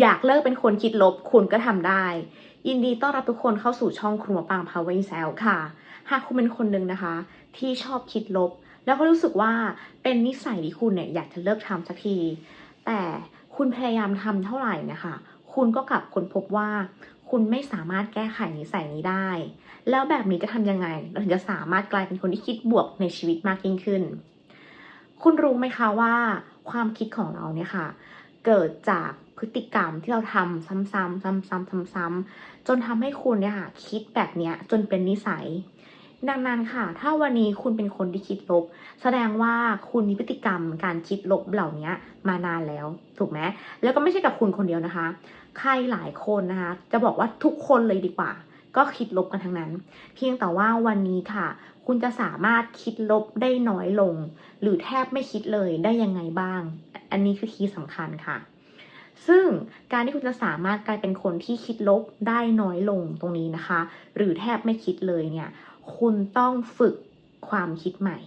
อยากเลิกเป็นคนคิดลบคุณก็ทำได้ ยินดีต้อนรับทุกคนเข้าสู่ช่องครัวปางพาวเวอร์แซลค่ะ หากคุณเป็นคนหนึ่งนะคะ ที่ชอบคิดลบ แล้วก็รู้สึกว่าเป็นนิสัยที่คุณเนี่ยอยากจะเลิกทำสักที แต่คุณพยายามทำเท่าไหร่นะคะ คุณก็กลับค้นพบว่าคุณไม่สามารถแก้ไขนิสัยนี้ได้ แล้วแบบนี้จะทำยังไง เราถึงจะสามารถกลายเป็นคนที่คิดบวกในชีวิตมากยิ่งขึ้น คุณรู้ไหมคะว่า ความคิดของเราเนี่ยค่ะ เกิดจาก พฤติกรรมที่เราทำซ้ำๆซ้ำๆซ้ำๆจนทำให้คุณเนี่ยค่ะคิดแบบเนี้ยจนเป็นนิสัย ดังนั้นค่ะ ถ้าวันนี้คุณเป็นคนที่คิดลบ แสดงว่าคุณมีพฤติกรรมการคิดลบเหล่านี้มานานแล้ว ถูกไหมแล้วก็ไม่ใช่กับคุณคนเดียวนะคะ ใครหลายคนนะคะ จะบอกว่าทุกคนเลยดีกว่า ก็คิดลบกันทั้งนั้น เพียงแต่ว่าวันนี้ค่ะ คุณจะสามารถคิดลบได้น้อยลง หรือแทบไม่คิดเลยได้ยังไงบ้าง อันนี้คือคีย์สำคัญค่ะ ซึ่งการที่คุณจะสามารถกลายเป็นคนที่คิดลบได้น้อยลงตรงนี้นะคะ หรือแทบไม่คิดเลยเนี่ย คุณต้องฝึกความคิดใหม่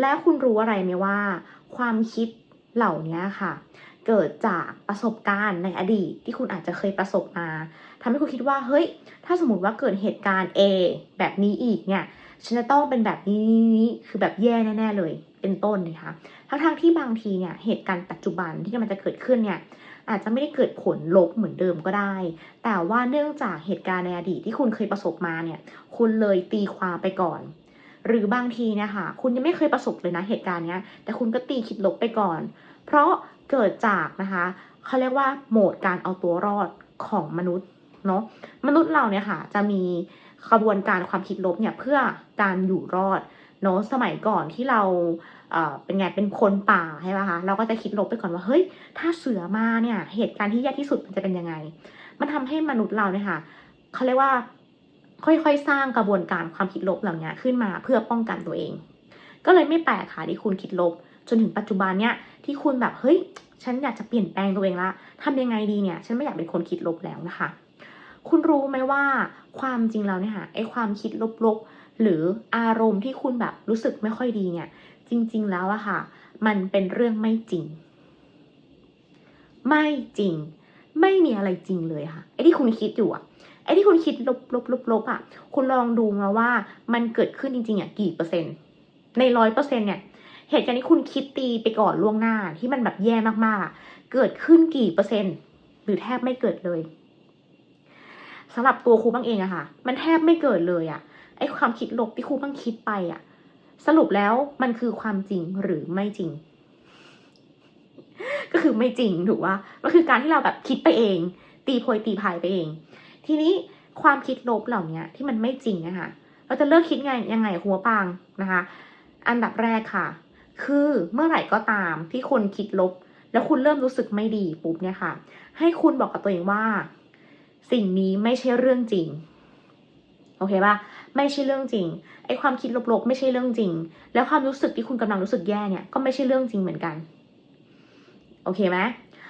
แล้วคุณรู้อะไรไหมว่า ความคิดเหล่านี้ค่ะ เกิดจากประสบการณ์ในอดีตที่คุณอาจจะเคยประสบมาทำให้คุณคิดว่าเฮ้ย ถ้าสมมติว่าเกิดเหตุการณ์ A แบบนี้อีกเนี่ยฉันจะต้องเป็นแบบนี้นี้คือแบบแย่แน่ๆเลย เป็นต้นนะคะ ทั้งๆที่บางทีเนี่ยเหตุการณ์ปัจจุบันที่กำลังจะเกิดขึ้นเนี่ยอาจจะไม่ได้เกิดผลลบเหมือนเดิมก็ได้ แต่ว่าเนื่องจากเหตุการณ์ในอดีตที่คุณเคยประสบมาเนี่ย คุณเลยตีความไปก่อน หรือบางทีเนี่ยค่ะคุณยังไม่เคยประสบเลยนะเหตุการณ์เนี้ย แต่คุณก็ตีคิดลบไปก่อน เพราะเกิดจากนะคะเขาเรียกว่าโหมดการเอาตัวรอดของมนุษย์เนาะ มนุษย์เราเนี่ยค่ะจะมีขบวนการความคิดลบเนี่ยเพื่อการอยู่รอดเนาะสมัยก่อนที่เรา เป็นไงเป็นคนป่าใช่ไหมคะเราก็จะคิดลบไปก่อนว่าเฮ้ย ถ้าเสือมาเนี่ยเหตุการณ์ที่แย่ที่สุดมันจะเป็นยังไง มันทำให้มนุษย์เราเนี่ยค่ะเขาเรียกว่าค่อยๆ สร้างกระบวนการความคิดลบเหล่านี้ขึ้นมาเพื่อป้องกันตัวเอง ก็เลยไม่แปลกค่ะที่คุณคิดลบ จนถึงปัจจุบันเนี่ยที่คุณแบบเฮ้ย ฉันอยากจะเปลี่ยนแปลงตัวเองละทำยังไงดีเนี่ยฉันไม่อยากเป็นคนคิดลบแล้วนะคะ คุณรู้ไหมว่าความจริงแล้วเนี่ยค่ะไอความคิดลบๆหรืออารมณ์ที่คุณแบบรู้สึกไม่ค่อยดีเนี่ย จริง ๆ แล้วอะค่ะ มันเป็นเรื่องไม่จริง ไม่จริง ไม่มีอะไรจริงเลยค่ะไอ้ที่คุณคิดอยู่อะไอ้ที่คุณคิดลบลบลบลบอะคุณลองดูมาว่ามันเกิดขึ้นจริงๆอะกี่เปอร์เซ็นต์ ในร้อยเปอร์เซ็นเนี่ย เหตุการณ์ที่คุณคิดตีไปก่อนล่วงหน้าที่มันแบบแย่มากๆ เกิดขึ้นกี่เปอร์เซ็นต์ หรือแทบไม่เกิดเลยสำหรับตัวครูบ้างเองอะค่ะ มันแทบไม่เกิดเลยอะไอ้ความคิดลบที่ครูบ้างคิดไปอะ สรุปแล้วมันคือความจริงหรือไม่จริง ก็คือไม่จริงถูกว่ามันคือการที่เราแบบคิดไปเอง ตีโพยตีพายไปเอง ทีนี้ความคิดลบเหล่านี้ที่มันไม่จริงนะคะเราจะเลิกคิดไงยังไงหัวปางนะคะ อันดับแรกค่ะ คือเมื่อไหร่ก็ตามที่คนคิดลบ แล้วคุณเริ่มรู้สึกไม่ดีปุ๊บเนี่ยค่ะ ให้คุณบอกกับตัวเองว่า สิ่งนี้ไม่ใช่เรื่องจริง โอเคปะไม่ใช่เรื่องจริงไอ้ความคิดลบๆ ไม่ใช่เรื่องจริง แล้วความรู้สึกที่คุณกำลังรู้สึกแย่เนี่ยก็ไม่ใช่เรื่องจริงเหมือนกัน โอเคไหม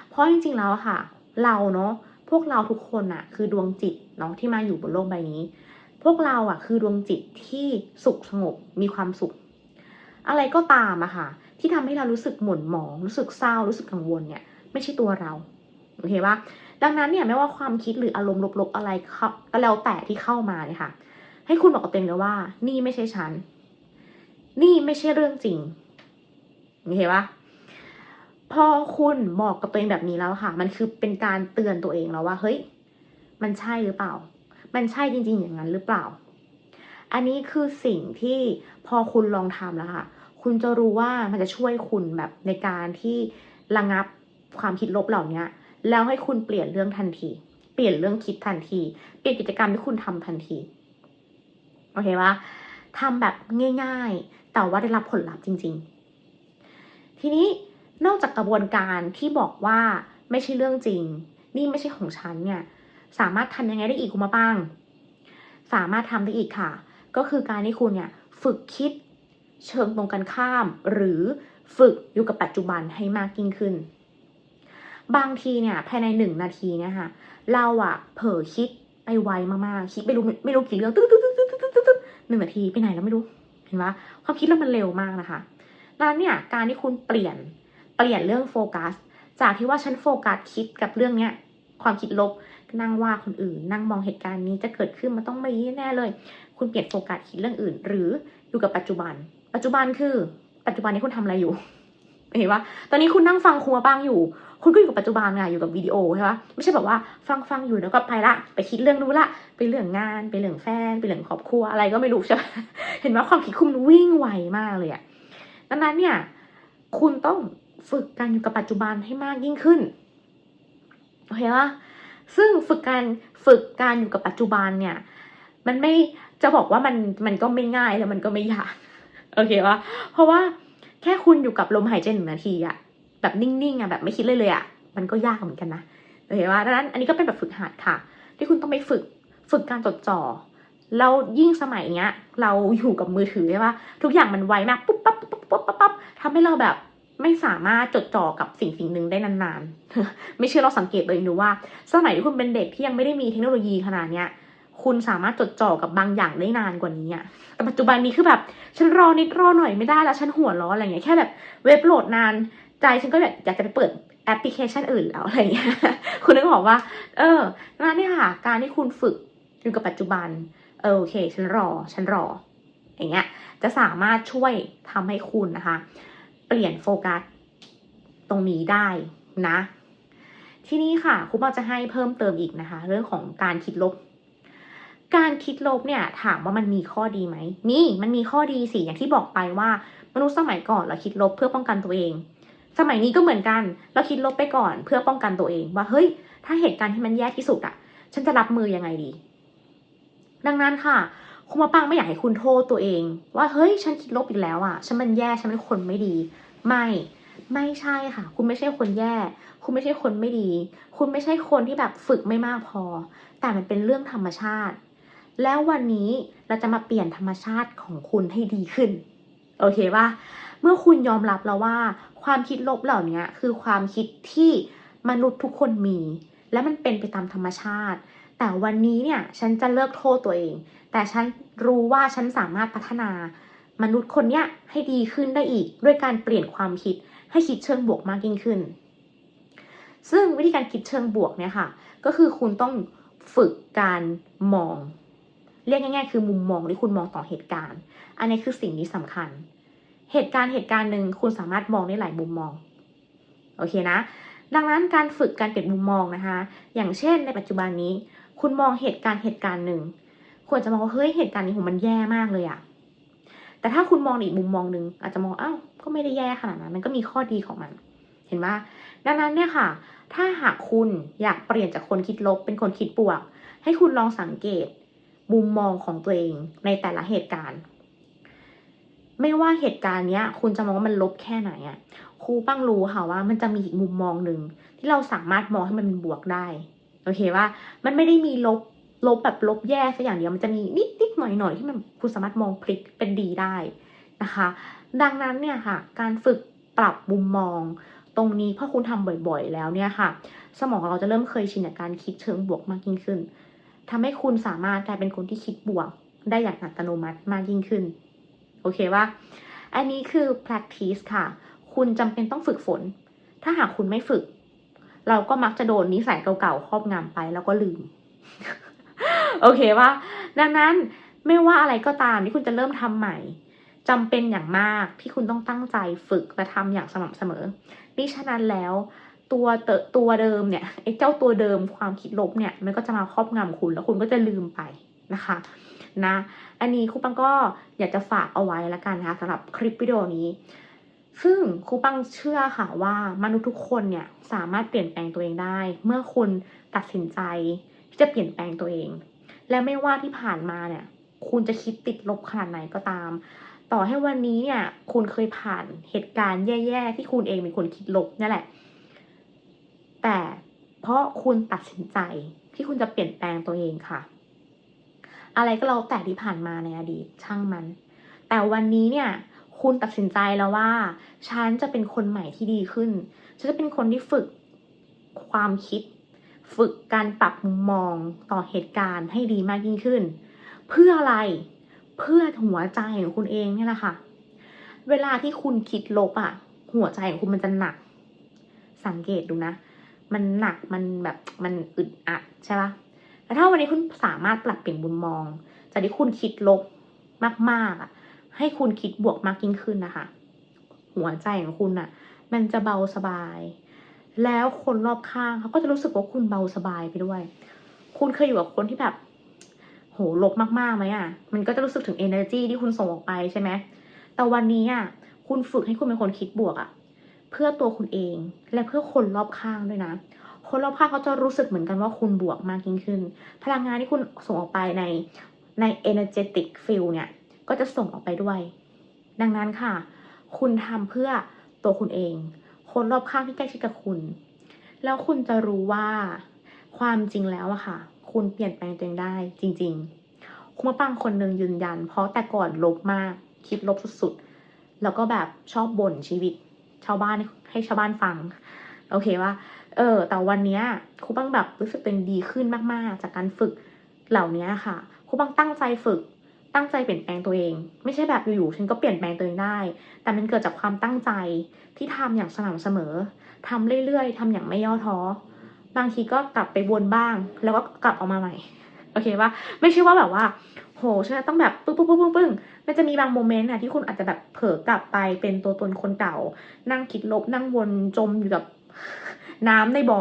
เพราะจริงๆแล้วค่ะ เราเนาะพวกเราทุกคนอะคือดวงจิตเนาะที่มาอยู่บนโลกใบนี้ พวกเราอะคือดวงจิตที่สุขสงบมีความสุข อะไรก็ตามอะค่ะ ที่ทำให้เรารู้สึกหม่นหมอง รู้สึกเศร้ารู้สึกกังวลเนี่ย ไม่ใช่ตัวเราโอเคปะ ดังนั้นเนี่ยไม่ว่าความคิดหรืออารมณ์ลบๆอะไรเขาก็แล้วแต่ที่เข้ามาเนี่ยค่ะ ให้คุณบอกกับตัวเองเลยว่า นี่ไม่ใช่ฉัน นี่ไม่ใช่เรื่องจริงโอเคปะพอคุณบอกกับตัวเองแบบนี้แล้วค่ะ มันคือเป็นการเตือนตัวเองแล้วว่า เฮ้ย มันใช่หรือเปล่า มันใช่จริง ๆ อย่างนั้นหรือเปล่า อันนี้คือสิ่งที่พอคุณลองทำแล้วค่ะ คุณจะรู้ว่ามันจะช่วยคุณแบบในการที่ระงับความคิดลบเหล่านี้ แล้วให้คุณเปลี่ยนเรื่องทันที เปลี่ยนเรื่องคิดทันที เปลี่ยนกิจกรรมที่คุณทำทันที โอเคปะทำแบบง่าย ๆ แต่ว่าได้รับผลลัพธ์จริง ๆ ทีนี้นอกจากกระบวนการที่บอกว่าไม่ใช่เรื่องจริง นี่ไม่ใช่ของฉันเนี่ย สามารถทำยังไงได้อีกคุณมาบ้าง สามารถทำได้อีกค่ะ ก็คือการที่คุณเนี่ยฝึกคิดเชิงตรงกันข้าม หรือฝึกอยู่กับปัจจุบันให้มากยิ่งขึ้น บางทีเนี่ยภายในหนึ่งนาทีเนี่ยค่ะเราอะเผลอคิดไปไวมากๆคิดไม่รู้ไม่รู้กี่เรื่องตึ๊ดตึ๊ดตึ๊ดตึ๊ดตึ๊ดตึ๊ดหนึ่งนาทีไปไหนแล้วไม่รู้เห็นปะความคิดเรามันเร็วมากนะคะดังนั้นเนี่ยการที่คุณเปลี่ยนเปลี่ยนเรื่องโฟกัส จากที่ว่าฉันโฟกัสคิดกับเรื่องเนี้ยความคิดลบนั่งว่าคนอื่น นั่งมองเหตุการณ์นี้จะเกิดขึ้นมันต้องไม่แน่เลย คุณเปลี่ยนโฟกัสคิดเรื่องอื่น หรืออยู่กับปัจจุบัน ปัจจุบันคือ ปัจจุบันนี้คุณทำอะไรอยู่ เห็นปะตอนนี้คุณนั่งฟังครูมาบ้างอยู่ คุณก็อยู่กับปัจจุบันไงอยู่กับวิดีโอใช่ปะไม่ใช่แบบว่าฟังฟังอยู่แล้วก็ไปละ ไปคิดเรื่องนู้นละไปเรื่องงานไปเรื่องแฟนไปเรื่องครอบครัวอะไรก็ไม่รู้ใช่ปะเห็นว่าความคิดคุณวิ่งไวมากเลยอะดังนั้นเนี่ย คุณต้องฝึกการอยู่กับปัจจุบันให้มากยิ่งขึ้นโอเคปะซึ่งฝึกการฝึกการอยู่กับปัจจุบันเนี่ย มันไม่จะบอกว่ามันมันก็ไม่ง่ายแล้วมันก็ไม่ยากโอเคปะเพราะว่า ค่คุณอยู่กับลมหายใจหนึ่งนาทีอะแบบนิ่งๆอะแบบไม่คิดเลยเลยอะมันก็ยากเหมือนกันนะโอเคปะดังนั้นอันนี้ก็เป็นแบบฝึกหัดค่ะ ที่คุณต้องไปฝึกฝึกการจดจ่อแล้วยิ่งสมัยเนี้ย เราอยู่กับมือถือใช่ปะทุกอย่างมันไวมากปุ๊บปั๊บปุ๊บปั๊บปุ๊บปั๊บทำให้เราแบบไม่สามารถจดจ่อกับสิ่งสิ่งหนึ่งได้นานๆ ไม่เชื่อเราสังเกตตัวเองดูว่า สมัยที่คุณเป็นเด็กที่ยังไม่ได้มีเทคโนโลยีขนาดเนี้ย คุณสามารถจดจ่อกับบางอย่างได้นานกว่านี้อะแต่ปัจจุบันนี้คือแบบ ฉันรอนิดรอหน่อยไม่ได้แล้ว ฉันหัวร้อนอะไรเงี้ยแค่แบบเว็บโหลดนาน ใจฉันก็แบบอยากจะไปเปิดแอปพลิเคชันอื่นแล้วอะไรเงี้ย คุณนึกออกว่า เออนั่นนี่ค่ะ การที่คุณฝึกอยู่กับปัจจุบัน เออโอเค ฉันรอ ฉันรอ อย่างเงี้ย จะสามารถช่วยทำให้คุณนะคะ เปลี่ยนโฟกัสตรงนี้ได้นะ ที่นี้ค่ะครูบอกจะให้เพิ่มเติมอีกนะคะ เรื่องของการคิดลบ การคิดลบเนี่ยถามว่ามันมีข้อดีไหมมีมันมีข้อดีสิอย่างที่บอกไปว่า มนุษย์สมัยก่อนเราคิดลบเพื่อป้องกันตัวเอง สมัยนี้ก็เหมือนกัน เราคิดลบไปก่อนเพื่อป้องกันตัวเอง ว่าเฮ้ย ถ้าเหตุการณ์ที่มันแย่ที่สุดอะฉันจะรับมือยังไงดี ดังนั้นค่ะคุณมาปังไม่อยากให้คุณโทษตัวเอง ว่าเฮ้ยฉันคิดลบอีกแล้วอะฉันมันแย่ฉันเป็นคนไม่ดี ไม่ไม่ใช่ค่ะ คุณไม่ใช่คนแย่ คุณไม่ใช่คนไม่ดี คุณไม่ใช่คนที่แบบฝึกไม่มากพอ แต่มันเป็นเรื่องธรรมชาติ แล้ววันนี้เราจะมาเปลี่ยนธรรมชาติของคุณให้ดีขึ้น โอเคปะเมื่อคุณยอมรับแล้วว่า ความคิดลบเหล่านี้คือความคิดที่มนุษย์ทุกคนมี และมันเป็นไปตามธรรมชาติ แต่วันนี้เนี่ยฉันจะเลิกโทษตัวเอง แต่ฉันรู้ว่าฉันสามารถพัฒนามนุษย์คนเนี้ยให้ดีขึ้นได้อีก ด้วยการเปลี่ยนความคิดให้คิดเชิงบวกมากยิ่งขึ้น ซึ่งวิธีการคิดเชิงบวกเนี่ยค่ะ ก็คือคุณต้องฝึกการมอง เรียกง่ายๆคือมุมมองที่คุณมองต่อเหตุการณ์ อันนี้คือสิ่งที่สำคัญ เหตุการณ์เหตุการณ์หนึ่งคุณสามารถมองได้หลายมุมมอง โอเคนะ ดังนั้นการฝึกการเปลี่ยนมุมมองนะคะ อย่างเช่นในปัจจุบันนี้ คุณมองเหตุการณ์เหตุการณ์หนึ่งควรจะมองว่าเฮ้ยเหตุการณ์นี้ของมันแย่มากเลยอะแต่ถ้าคุณมองอีกมุมมองหนึ่งอาจจะมองอ้าวก็ไม่ได้แย่ขนาดนั้น มันก็มีข้อดีของมัน เห็นไหมดังนั้นเนี่ยค่ะ ถ้าหากคุณอยากเปลี่ยนจากคนคิดลบเป็นคนคิดบวก ให้คุณลองสังเกต มุมมองของตัวเองในแต่ละเหตุการณ์ ไม่ว่าเหตุการณ์เนี้ย คุณจะมองว่ามันลบแค่ไหนอะครูปั้งรู้ค่ะว่ามันจะมีอีกมุมมองหนึ่งที่เราสามารถมองให้มันเป็นบวกได้โอเคว่า มันไม่ได้มีลบลบแบบลบแย่สักอย่างเดียวมันจะมีนิดนิดหน่อยหน่อยที่มันคุณสามารถมองพลิกเป็นดีได้นะคะ ดังนั้นเนี่ยค่ะ การฝึกปรับมุมมอง ตรงนี้พอคุณทำบ่อยๆ แล้วเนี่ยค่ะ สมองเราจะเริ่มเคยชินกับการคิดเชิงบวกมากยิ่งขึ้น ทำให้คุณสามารถกลายเป็นคนที่คิดบวก ได้อย่างอัตโนมัติมากยิ่งขึ้น โอเคว่า อันนี้คือ practice ค่ะ คุณจำเป็นต้องฝึกฝน ถ้าหากคุณไม่ฝึก เราก็มักจะโดนนิสัยเก่าๆครอบงำไปแล้วก็ลืม โอเคว่า ดังนั้นไม่ว่าอะไรก็ตามที่คุณจะเริ่มทำใหม่จำเป็นอย่างมากที่คุณต้องตั้งใจฝึกและทำอย่างสม่ำเสมอนี่ฉะนั้นแล้ว ตัวเตตัวเดิมเนี่ยไอ้เจ้าตัวเดิมความคิดลบเนี่ยมันก็จะมาครอบงำคุณแล้วคุณก็จะลืมไปนะคะนะอันนี้ครูปังก็อยากจะฝากเอาไว้ละกันนะคะสำหรับคลิปวิดีโอนี้ ซึ่งครูปังเชื่อค่ะว่ามนุษย์ทุกคนเนี่ยสามารถเปลี่ยนแปลงตัวเองได้ เมื่อคุณตัดสินใจที่จะเปลี่ยนแปลงตัวเอง และไม่ว่าที่ผ่านมาเนี่ย คุณจะคิดติดลบขนาดไหนก็ตาม ต่อให้วันนี้เนี่ยคุณเคยผ่านเหตุการณ์แย่ๆที่คุณเองเป็นคนคิดลบนี่แหละ แต่เพราะคุณตัดสินใจที่คุณจะเปลี่ยนแปลงตัวเองค่ะ อะไรก็แล้วแต่ที่ผ่านมาในอดีตช่างมัน แต่วันนี้เนี่ยคุณตัดสินใจแล้วว่า ฉันจะเป็นคนใหม่ที่ดีขึ้น ฉันจะเป็นคนที่ฝึกความคิด ฝึกการปรับมุมมองต่อเหตุการณ์ให้ดีมากยิ่งขึ้น เพื่ออะไรเพื่อหัวใจของคุณเองเนี่ยแหละค่ะ เวลาที่คุณคิดลบอะ่ะ หัวใจของคุณมันจะหนัก สังเกตดูนะ มันหนักมันแบบมันอึดอัดใช่ปะแต่ถ้าวันนี้คุณสามารถปรับเปลี่ยนมุมมอง จากที่คุณคิดลบมากๆอะ ให้คุณคิดบวกมากยิ่งขึ้นนะคะ หัวใจของคุณอะ มันจะเบาสบาย แล้วคนรอบข้างเขาก็จะรู้สึกว่าคุณเบาสบายไปด้วย คุณเคยอยู่กับคนที่แบบ โหลบมากๆไหมอะ มันก็จะรู้สึกถึง energy ที่คุณส่งออกไปใช่ไหมแต่วันนี้อะ คุณฝึกให้คุณเป็นคนคิดบวกอะ พื่อตัวคุณเอง และเพื่อคนรอบข้างด้วยนะ คนรอบข้างเขาจะรู้สึกเหมือนกันว่าคุณบวกมากยิ่งขึ้น พลังงานที่คุณส่งออกไปในใน energetic field เนี่ย ก็จะส่งออกไปด้วย ดังนั้นค่ะ คุณทำเพื่อตัวคุณเอง คนรอบข้างที่ใกล้ชิดกับคุณ แล้วคุณจะรู้ว่าความจริงแล้วอะค่ะ คุณเปลี่ยนแปลงตัวเองได้จริง ๆ คุณมาปังคนหนึ่งยืนยัน เพราะแต่ก่อนลบมาก คิดลบสุดๆ แล้วก็แบบชอบบ่นชีวิต ชาวบ้านให้ชาวบ้านฟัง โอเคว่า เออ แต่วันเนี้ยครูปังแบบรู้สึกเป็นดีขึ้นมากๆ จากการฝึกเหล่านี้ค่ะครูปังตั้งใจฝึก ตั้งใจเปลี่ยนแปลงตัวเอง ไม่ใช่แบบอยู่ๆฉันก็เปลี่ยนแปลงตัวเองได้ แต่มันเกิดจากความตั้งใจที่ทำอย่างสม่ำเสมอทำเรื่อยๆทำอย่างไม่ย่อท้อ บางทีก็กลับไปวนบ้าง แล้วก็กลับออกมาใหม่ โอเคว่าไม่ใช่ว่าแบบว่า โหฉันต้องแบบปึ้งปึ้งปึ้งปึ้งปึ้ง มันจะมีบางโมเมนต์อะที่คุณอาจจะแบบเผลอกลับไปเป็นตัวตนคนเก่า นั่งคิดลบนั่งวนจมอยู่กับน้ำในบ่อ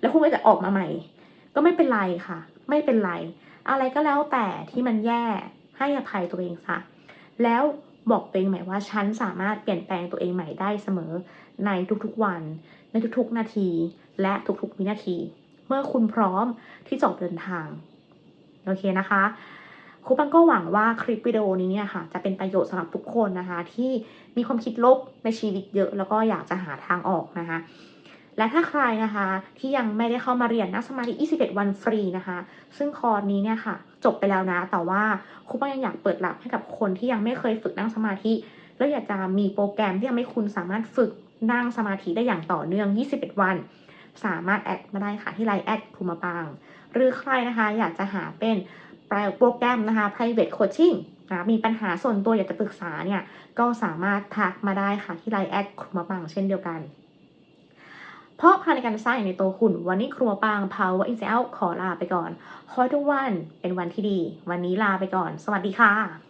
แล้วคุณก็จะออกมาใหม่ ก็ไม่เป็นไรค่ะ ไม่เป็นไร อะไรก็แล้วแต่ที่มันแย่ให้อภัยตัวเองซะแล้วบอกตัวเองใหม่ว่าฉันสามารถเปลี่ยนแปลงตัวเองใหม่ได้เสมอในทุกๆวัน ในทุกๆนาที และทุกๆวินาที เมื่อคุณพร้อมที่จะออกเดินทาง โอเคนะคะ ครูปังก็หวังว่าคลิปวิดีโอนี้เนี่ยค่ะ จะเป็นประโยชน์สำหรับทุกคนนะคะ ที่มีความคิดลบในชีวิตเยอะ แล้วก็อยากจะหาทางออกนะคะ และถ้าใครนะคะที่ยังไม่ได้เข้ามาเรียนนั่งสมาธิ 21 วันฟรีนะคะ ซึ่งคอร์สนี้เนี่ยค่ะ จบไปแล้วนะ แต่ว่าครูปังยังอยากเปิดรับให้กับคนที่ยังไม่เคยฝึกนั่งสมาธิ แล้วอยากจะมีโปรแกรมที่ทำให้คุณสามารถฝึกนั่งสมาธิได้อย่างต่อเนื่อง 21 วัน สามารถแอดมาได้ค่ะที่ไลน์แอดครูมาปาง หรือใครนะคะอยากจะหาเป็น แปลโปรแกรมนะคะ private coaching นะมีปัญหาส่วนตัวอยากจะปรึกษาเนี่ย ก็สามารถทักมาได้ค่ะที่ไลน์แอดครูมาปังเช่นเดียวกัน เพราะพาในการสร้างในตัวคุณ วันนี้ครัวปัง Power in ขอลาไปก่อนขอทุกวันเป็นวันที่ดี วันนี้ลาไปก่อน สวัสดีค่ะ